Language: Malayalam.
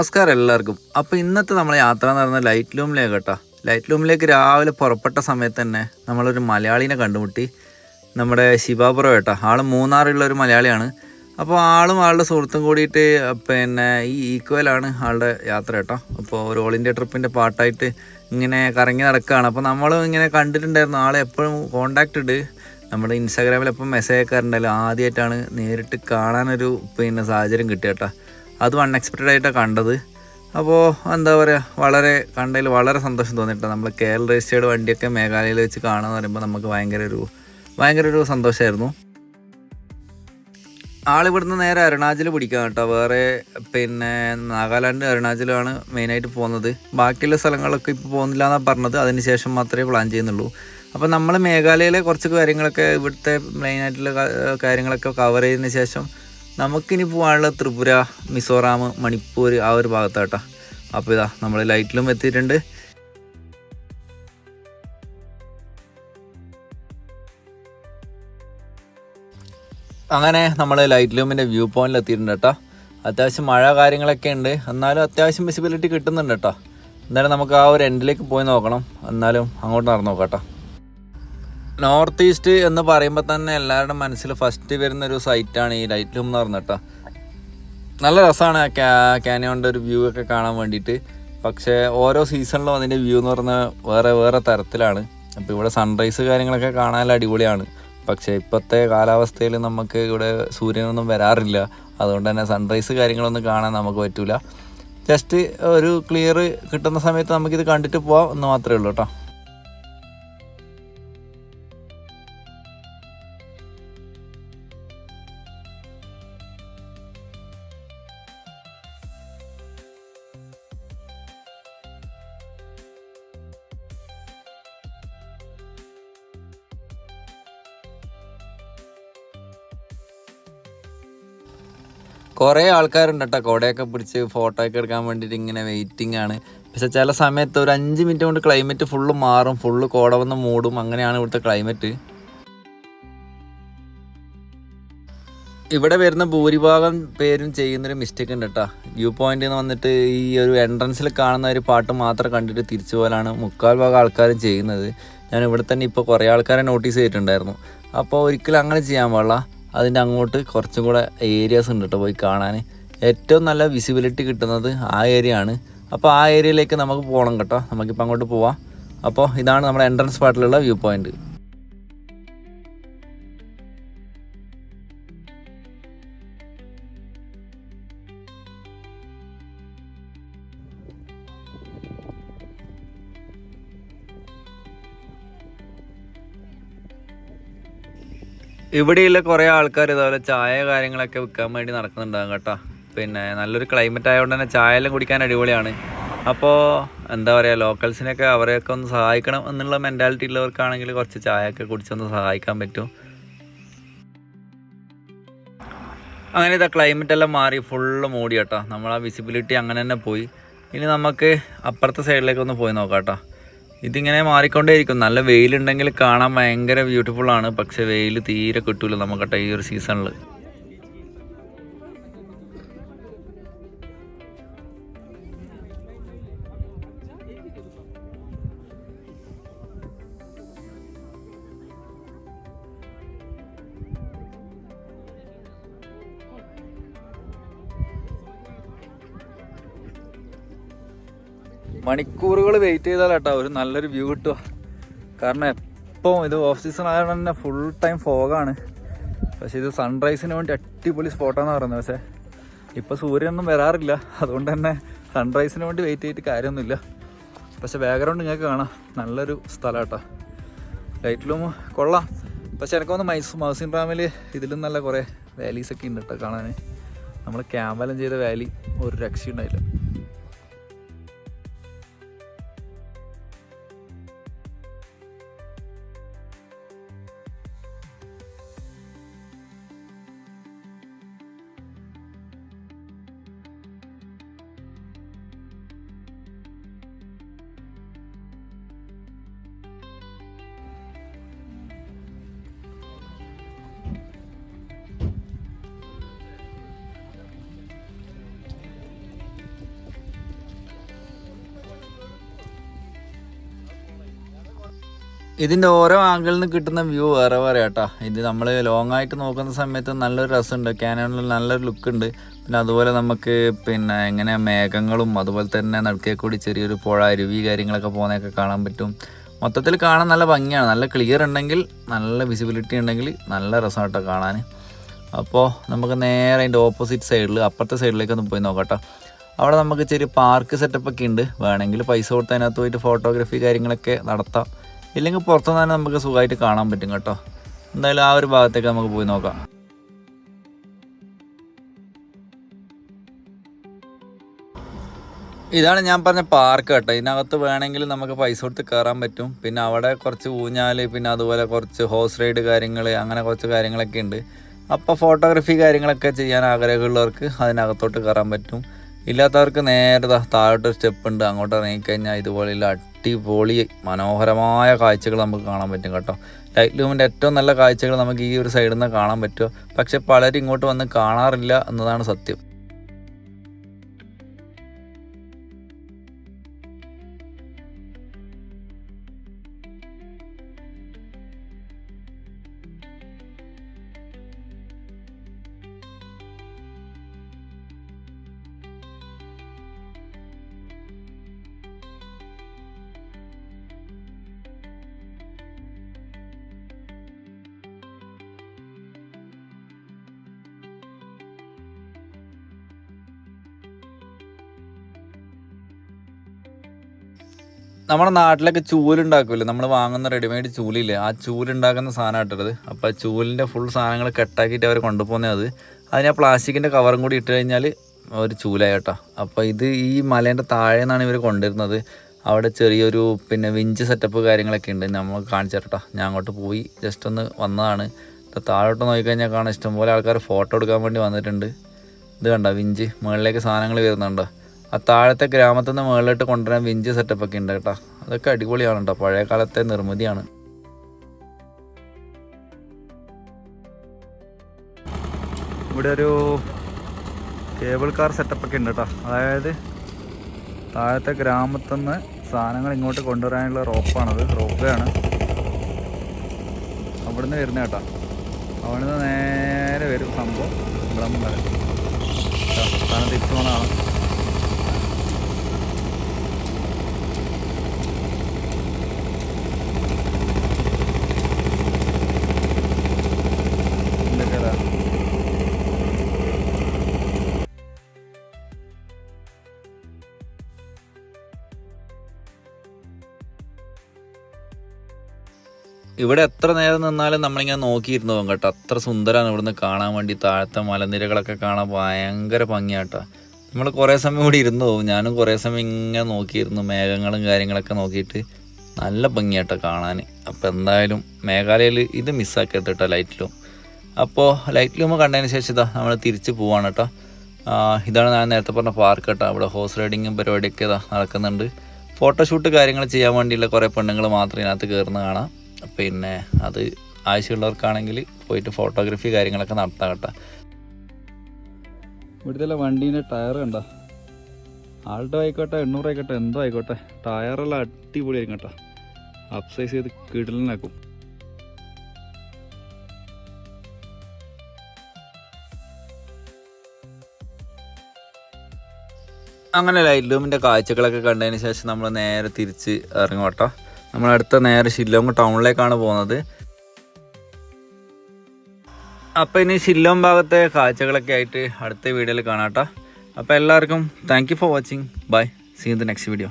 നമസ്കാരം എല്ലാവർക്കും. അപ്പോൾ ഇന്നത്തെ നമ്മൾ യാത്ര എന്ന് പറയുന്നത് ലൈറ്റ് ലൂമിലേക്ക് കേട്ടോ. ലൈറ്റ് ലൂമിലേക്ക് രാവിലെ പുറപ്പെട്ട സമയത്ത് തന്നെ നമ്മളൊരു മലയാളീനെ കണ്ടുമുട്ടി. നമ്മുടെ ശിവാപുരം കേട്ടോ. ആൾ മൂന്നാറുള്ള ഒരു മലയാളിയാണ്. അപ്പോൾ ആളും ആളുടെ സുഹൃത്തും കൂടിയിട്ട് പിന്നെ ഈ ഈക്വലാണ് ആളുടെ യാത്ര കേട്ടോ. അപ്പോൾ ഒരു ഓൾ ഇന്ത്യ ട്രിപ്പിന്റെ പാട്ടായിട്ട് ഇങ്ങനെ കറങ്ങി നടക്കുകയാണ് അപ്പോൾ നമ്മളും ഇങ്ങനെ കണ്ടിട്ടുണ്ടായിരുന്നു ആളെ എപ്പോഴും കോണ്ടാക്റ്റ് ഉണ്ട് നമ്മുടെ ഇൻസ്റ്റാഗ്രാമിൽ എപ്പം മെസ്സേജ് അയക്കാറുണ്ടല്ലോ. ആദ്യമായിട്ടാണ് നേരിട്ട് കാണാനൊരു പിന്നെ സാഹചര്യം കിട്ടിയ കേട്ടോ. അതും അൺഎക്സ്പെക്റ്റഡ് ആയിട്ടാണ് കണ്ടത്. അപ്പോൾ എന്താ പറയുക വളരെ കണ്ടതിൽ വളരെ സന്തോഷം തോന്നിട്ടോ നമ്മൾ കേരള രജിസ്റ്റേർഡ് വണ്ടിയൊക്കെ മേഘാലയയിൽ വെച്ച് കാണാന്ന് പറയുമ്പോൾ നമുക്ക് ഭയങ്കര ഒരു ഭയങ്കര ഒരു സന്തോഷമായിരുന്നു ആളിവിടുന്ന് നേരെ അരുണാചൽ പിടിക്കാം കേട്ടോ. വേറെ പിന്നെ നാഗാലാൻഡ് അരുണാചലുമാണ് മെയിനായിട്ട് പോകുന്നത്. ബാക്കിയുള്ള സ്ഥലങ്ങളൊക്കെ ഇപ്പോൾ പോകുന്നില്ല എന്നാണ് പറഞ്ഞത്. അതിന് ശേഷം മാത്രമേ പ്ലാൻ ചെയ്യുന്നുള്ളൂ. അപ്പോൾ നമ്മൾ മേഘാലയയിലെ കുറച്ച് കാര്യങ്ങളൊക്കെ ഇവിടുത്തെ മെയിനായിട്ടുള്ള കാര്യങ്ങളൊക്കെ കവർ ചെയ്തതിന് ശേഷം നമുക്കിനി പോകാനുള്ള ത്രിപുര മിസോറാം മണിപ്പൂർ ആ ഒരു ഭാഗത്താട്ടോ. അപ്പോൾ ഇതാ നമ്മൾ ലൈറ്റിലും എത്തിയിട്ടുണ്ട്. അങ്ങനെ നമ്മൾ ലൈറ്റ് ലൂമിന്റെ വ്യൂ പോയിന്റിൽ എത്തിയിട്ടുണ്ട് കേട്ടോ അത്യാവശ്യം മഴ കാര്യങ്ങളൊക്കെ ഉണ്ട്. എന്നാലും അത്യാവശ്യം വിസിബിലിറ്റി കിട്ടുന്നുണ്ട് കേട്ടോ എന്തായാലും നമുക്ക് ആ ഒരു എൻഡിലേക്ക് പോയി നോക്കണം. എന്നാലും അങ്ങോട്ട് നടന്നു നോക്കാം കേട്ടോ നോർത്ത് ഈസ്റ്റ് എന്ന് പറയുമ്പോൾ തന്നെ എല്ലാവരുടെ മനസ്സിൽ ഫസ്റ്റ് വരുന്ന ഒരു സൈറ്റാണ് ഈ ലൈറ്റ് ലൂം എന്ന് പറഞ്ഞിട്ടോ നല്ല രസമാണ് ആ ഒരു വ്യൂ ഒക്കെ കാണാൻ വേണ്ടിയിട്ട്. പക്ഷേ ഓരോ സീസണിലും അതിന്റെ വ്യൂ എന്ന് പറഞ്ഞാൽ വേറെ വേറെ തരത്തിലാണ്. അപ്പോൾ ഇവിടെ സൺറൈസ് കാര്യങ്ങളൊക്കെ കാണാൻ അടിപൊളിയാണ്. പക്ഷേ ഇപ്പോഴത്തെ കാലാവസ്ഥയിൽ നമുക്ക് ഇവിടെ സൂര്യനൊന്നും വരാറില്ല. അതുകൊണ്ട് തന്നെ സൺറൈസ് കാര്യങ്ങളൊന്നും കാണാൻ നമുക്ക് പറ്റില്ല ജസ്റ്റ് ഒരു ക്ലിയർ കിട്ടുന്ന സമയത്ത് നമുക്കിത് കണ്ടിട്ട് പോവാം എന്ന് മാത്രമേ ഉള്ളൂ കേട്ടോ. കുറേ ആൾക്കാരുണ്ട് കേട്ടോ കുടയൊക്കെ പിടിച്ച് ഫോട്ടോ ഒക്കെ എടുക്കാൻ വേണ്ടിയിട്ട് ഇങ്ങനെ വെയിറ്റിംഗ് ആണ്. പക്ഷെ ചില സമയത്ത് ഒരു അഞ്ച് മിനിറ്റ് കൊണ്ട് ക്ലൈമറ്റ് ഫുള്ള് മാറും. ഫുള്ള് കോട വന്ന് മൂടും. അങ്ങനെയാണ് ഇവിടുത്തെ ക്ലൈമറ്റ് ഇവിടെ വരുന്ന ഭൂരിഭാഗം പേരും ചെയ്യുന്നൊരു മിസ്റ്റേക്ക് ഉണ്ട് കേട്ടോ വ്യൂ പോയിന്റ് എന്ന് വന്നിട്ട് ഈ ഒരു എൻട്രൻസിൽ കാണുന്ന ഒരു പാട്ട് മാത്രം കണ്ടിട്ട് തിരിച്ചു പോലാണ് മുക്കാൽ ഭാഗം ആൾക്കാരും ചെയ്യുന്നത്. ഞാൻ ഇവിടെ തന്നെ ഇപ്പോൾ കുറേ ആൾക്കാരെ നോട്ടീസ് ചെയ്തിട്ടുണ്ടായിരുന്നു. അപ്പോൾ ഒരിക്കലും അങ്ങനെ ചെയ്യാൻ പാടില്ല. അതിന്റെ അങ്ങോട്ട് കുറച്ചും കൂടെ ഏരിയാസ് ഉണ്ട് കേട്ടോ പോയി കാണാൻ. ഏറ്റവും നല്ല വിസിബിലിറ്റി കിട്ടുന്നത് ആ ഏരിയ ആണ്. അപ്പോൾ ആ ഏരിയയിലേക്ക് നമുക്ക് പോകണം കേട്ടോ. നമുക്കിപ്പോൾ അങ്ങോട്ട് പോവാം. അപ്പോൾ ഇതാണ് നമ്മുടെ എൻട്രൻസ് പാർട്ടിലുള്ള വ്യൂ പോയിന്റ് ഇവിടെയുള്ള കുറേ ആൾക്കാർ ഇതുപോലെ ചായ കാര്യങ്ങളൊക്കെ വിൽക്കാൻ വേണ്ടി നടക്കുന്നുണ്ടാകും കേട്ടോ. പിന്നെ നല്ലൊരു ക്ലൈമറ്റ് ആയതുകൊണ്ട് തന്നെ ചായ എല്ലാം കുടിക്കാൻ അടിപൊളിയാണ്. അപ്പോൾ എന്താ പറയുക ലോക്കൽസിനൊക്കെ അവരെയൊക്കെ ഒന്ന് സഹായിക്കണം എന്നുള്ള മെന്റാലിറ്റി ഉള്ളവർക്കാണെങ്കിൽ കുറച്ച് ചായയൊക്കെ കുടിച്ചൊന്ന് സഹായിക്കാൻ പറ്റും. അങ്ങനെ ഇതാ ക്ലൈമറ്റ് എല്ലാം മാറി ഫുള്ള് മൂടി കേട്ടോ. നമ്മൾ ആ വിസിബിലിറ്റി അങ്ങനെ തന്നെ പോയി. ഇനി നമുക്ക് അപ്പുറത്തെ സൈഡിലേക്ക് ഒന്ന് പോയി നോക്കാം കേട്ടോ. ഇതിങ്ങനെ മാറിക്കൊണ്ടേയിരിക്കും. നല്ല വെയിലുണ്ടെങ്കിൽ കാണാൻ ഭയങ്കര ബ്യൂട്ടിഫുൾ ആണ്. പക്ഷെ വെയിൽ തീരെ കിട്ടൂല നമുക്കട്ടെ ഈ ഒരു സീസണിൽ മണിക്കൂറുകൾ വെയിറ്റ് ചെയ്താൽ കേട്ടോ ഒരു നല്ലൊരു വ്യൂ കിട്ടുക. കാരണം എപ്പോൾ ഇത് ഓഫ് സീസൺ ആയതുകൊണ്ട് തന്നെ ഫുൾ ടൈം ഫോഗാണ് പക്ഷെ ഇത് സൺറൈസിന് വേണ്ടി അടിപൊളി സ്പോട്ടാണെന്ന് പറയുന്നത്. പക്ഷേ ഇപ്പോൾ സൂര്യനൊന്നും വരാറില്ല. അതുകൊണ്ട് തന്നെ സൺറൈസിന് വേണ്ടി വെയിറ്റ് ചെയ്തിട്ട് കാര്യമൊന്നുമില്ല. പക്ഷെ ബാക്ക്ഗ്രൗണ്ട് നിങ്ങൾക്ക് കാണാം. നല്ലൊരു സ്ഥലം കേട്ടോ ലൈറ്റിലും കൊള്ളാം. പക്ഷെ എനിക്ക് തോന്നുന്നു മൈസൂർ മൗസിൻ റാമിൽ ഇതിലും നല്ല കുറേ വാലീസൊക്കെ ഉണ്ട് കേട്ടോ കാണാൻ നമ്മൾ ക്യാമ്പലം ചെയ്ത വാലി ഒരു രക്ഷയുണ്ടായില്ല. ഇതിന്റെ ഓരോ ആംഗിളിൽ നിന്ന് കിട്ടുന്ന വ്യൂ വേറെ വേറെ കേട്ടോ ഇത് നമ്മൾ ലോങ് ആയിട്ട് നോക്കുന്ന സമയത്ത് നല്ലൊരു രസമുണ്ട്. ക്യാനോണിൽ നല്ലൊരു ലുക്ക് ഉണ്ട്. പിന്നെ അതുപോലെ നമുക്ക് പിന്നെ എങ്ങനെ മേഘങ്ങളും അതുപോലെ തന്നെ നടുക്കേ കൂടി ചെറിയൊരു പുഴ അരുവി കാര്യങ്ങളൊക്കെ പോകുന്നതൊക്കെ കാണാൻ പറ്റും. മൊത്തത്തിൽ കാണാൻ നല്ല ഭംഗിയാണ്. നല്ല ക്ലിയർ ഉണ്ടെങ്കിൽ നല്ല വിസിബിലിറ്റി ഉണ്ടെങ്കിൽ നല്ല രസമാട്ടോ കാണാൻ അപ്പോൾ നമുക്ക് നേരെ അതിന്റെ ഓപ്പോസിറ്റ് സൈഡിൽ അപ്പുറത്തെ സൈഡിലേക്ക് ഒന്ന് പോയി നോക്കട്ടോ. അവിടെ നമുക്ക് ചെറിയ പാർക്ക് സെറ്റപ്പ് ഒക്കെ ഉണ്ട്. വേണമെങ്കിൽ പൈസ കൊടുത്ത് അതിനകത്ത് പോയിട്ട് ഫോട്ടോഗ്രാഫി കാര്യങ്ങളൊക്കെ നടത്താം. ഇല്ലെങ്കിൽ പുറത്തുനിന്ന് തന്നെ നമുക്ക് സുഖമായിട്ട് കാണാൻ പറ്റും കേട്ടോ. എന്തായാലും ആ ഒരു ഭാഗത്തേക്ക് നമുക്ക് പോയി നോക്കാം. ഇതാണ് ഞാൻ പറഞ്ഞ പാർക്ക് കേട്ടോ. ഇതിനകത്ത് വേണമെങ്കിൽ നമുക്ക് പൈസ കൊടുത്ത് കയറാൻ പറ്റും. പിന്നെ അവിടെ കുറച്ച് ഊഞ്ഞാൽ പിന്നെ അതുപോലെ കുറച്ച് ഹോസ് റൈഡ് കാര്യങ്ങൾ അങ്ങനെ കുറച്ച് കാര്യങ്ങളൊക്കെ ഉണ്ട്. അപ്പോൾ ഫോട്ടോഗ്രാഫി കാര്യങ്ങളൊക്കെ ചെയ്യാൻ ആഗ്രഹമുള്ളവർക്ക് അതിനകത്തോട്ട് കയറാൻ പറ്റും. ഇല്ലാത്തവർക്ക് നേരെ താഴോട്ട് സ്റ്റെപ്പ് ഉണ്ട്. അങ്ങോട്ട് ഇറങ്ങിക്കഴിഞ്ഞാൽ ഇതുപോലെയുള്ള അടിപൊളി മനോഹരമായ കാഴ്ചകൾ നമുക്ക് കാണാൻ പറ്റും കേട്ടോ. ലൈറ്റ് ലൂമിന്റെ ഏറ്റവും നല്ല കാഴ്ചകൾ നമുക്ക് ഈ ഒരു സൈഡിൽ നിന്ന് കാണാൻ പറ്റുമോ പക്ഷെ പലരും ഇങ്ങോട്ട് വന്ന് കാണാറില്ല എന്നതാണ് സത്യം. നമ്മുടെ നാട്ടിലൊക്കെ ചൂലുണ്ടാക്കുമല്ലോ നമ്മൾ വാങ്ങുന്ന റെഡിമെയ്ഡ് ചൂലില്ലേ? ആ ചൂലുണ്ടാക്കുന്ന സാധനം ഇട്ടത് ആ ചൂലിന്റെ ഫുൾ സാധനങ്ങൾ കട്ടാക്കിയിട്ട് അവർ കൊണ്ടുപോകുന്നത് അത്. അതിന് ആ പ്ലാസ്റ്റിക്കിന്റെ കവറും കൂടി ഇട്ട് കഴിഞ്ഞാൽ ഒരു ചൂലായി കേട്ടോ. അപ്പോൾ ഇത് ഈ മലേന്റെ താഴെ നിന്നാണ് ഇവർ കൊണ്ടുവരുന്നത്. അവിടെ ചെറിയൊരു പിന്നെ വിഞ്ച് സെറ്റപ്പ് കാര്യങ്ങളൊക്കെ ഉണ്ട്. നമ്മൾ കാണിച്ചു തരട്ടോ ഞാൻ അങ്ങോട്ട് പോയി ജസ്റ്റ് ഒന്ന് വന്നതാണ്. താഴോട്ട് നോക്കിക്കഴിഞ്ഞാൽ കാണാൻ ഇഷ്ടംപോലെ ആൾക്കാർ ഫോട്ടോ എടുക്കാൻ വേണ്ടി വന്നിട്ടുണ്ട്. ഇത് കണ്ടോ വിഞ്ച്? മുകളിലേക്ക് സാധനങ്ങൾ വരുന്നുണ്ടോ? ആ താഴത്തെ ഗ്രാമത്തിൽ നിന്ന് മുകളിലോട്ട് കൊണ്ടുവരാൻ വിഞ്ച് സെറ്റപ്പ് ഒക്കെ ഉണ്ട് കേട്ടോ. അതൊക്കെ അടിപൊളിയാണ് കേട്ടോ. പഴയ കാലത്തെ നിർമ്മിതിയാണ്. ഇവിടെ ഒരു കേബിൾ കാർ സെറ്റപ്പ് ഒക്കെ ഉണ്ട് കേട്ടോ. അതായത് താഴത്തെ ഗ്രാമത്തിൽ നിന്ന് സാധനങ്ങൾ ഇങ്ങോട്ട് കൊണ്ടുവരാനുള്ള റോപ്പാണത്. റോപ്പ് ആണ് അവിടുന്ന് വരുന്ന കേട്ടോ. അവിടുന്ന് നേരെ വരും സംഭവം. ഇവിടെ നിന്ന് വരും. സ്ഥാനത്ത് തിരിച്ചു പോകണതാണ് ഇവിടെ എത്ര നേരം നിന്നാലും നമ്മളിങ്ങനെ നോക്കിയിരുന്നു കേട്ടോ അത്ര സുന്ദരമാണ് ഇവിടുന്ന് കാണാൻ വേണ്ടി താഴത്തെ മലനിരകളൊക്കെ കാണാൻ ഭയങ്കര ഭംഗിയാട്ടോ. നമ്മൾ കുറേ സമയം ഇവിടെ ഇരുന്നു. പോകും ഞാനും കുറേ സമയം ഇങ്ങനെ നോക്കിയിരുന്നു. മേഘങ്ങളും കാര്യങ്ങളൊക്കെ നോക്കിയിട്ട് നല്ല ഭംഗിയാട്ടോ കാണാൻ. അപ്പോൾ എന്തായാലും മേഘാലയയിൽ ഇത് മിസ്സാക്കരുത് കേട്ടോ ലൈറ്റ് ലൂം അപ്പോൾ ലൈറ്റ് ലൂം കണ്ടതിന് ശേഷം ഇതാ നമ്മൾ തിരിച്ച് പോവാണ് കേട്ടോ ഇതാണ് ഞാൻ നേരത്തെ പറഞ്ഞ പാർക്ക് കേട്ടോ അവിടെ ഹോഴ്സ് റൈഡിങ്ങും പരിപാടിയൊക്കെ ഇതാ നടക്കുന്നുണ്ട്. ഫോട്ടോഷൂട്ട് കാര്യങ്ങൾ ചെയ്യാൻ വേണ്ടിയുള്ള കുറേ പെണ്ണുങ്ങൾ മാത്രം ഇതിനകത്ത് കയറുന്ന കാണാം. പിന്നെ അത് ആവശ്യമുള്ളവർക്കാണെങ്കിൽ പോയിട്ട് ഫോട്ടോഗ്രാഫി കാര്യങ്ങളൊക്കെ നടത്താം കേട്ടോ. ഇവിടുത്തെ വണ്ടീന്റെ ടയർ കണ്ടോ? ആൾട്ടോ ആയിക്കോട്ടെ എണ്ണൂറ് ആയിക്കോട്ടെ എന്തോ ആയിക്കോട്ടെ. ടയറെല്ലാം അടിപൊളിയായിരിക്കും കേട്ടോ. അപ്സൈസ് ചെയ്ത് കിടലിനാക്കും. അങ്ങനെ ലൈറ്റ് ലൂമിന്റെ കാഴ്ചകളൊക്കെ കണ്ടതിന് ശേഷം നമ്മൾ നേരെ തിരിച്ച് ഇറങ്ങും കേട്ടോ. നമ്മൾ അടുത്ത നേരെ ഷില്ലോങ് ടൗണിലേക്കാണ് പോകുന്നത്. അപ്പോൾ ഇനി ഷില്ലോങ് ഭാഗത്തെ കാഴ്ചകളൊക്കെ ആയിട്ട് അടുത്ത വീഡിയോയിൽ കാണാം കേട്ടോ. അപ്പോൾ എല്ലാവർക്കും thank you for watching bye see in the next video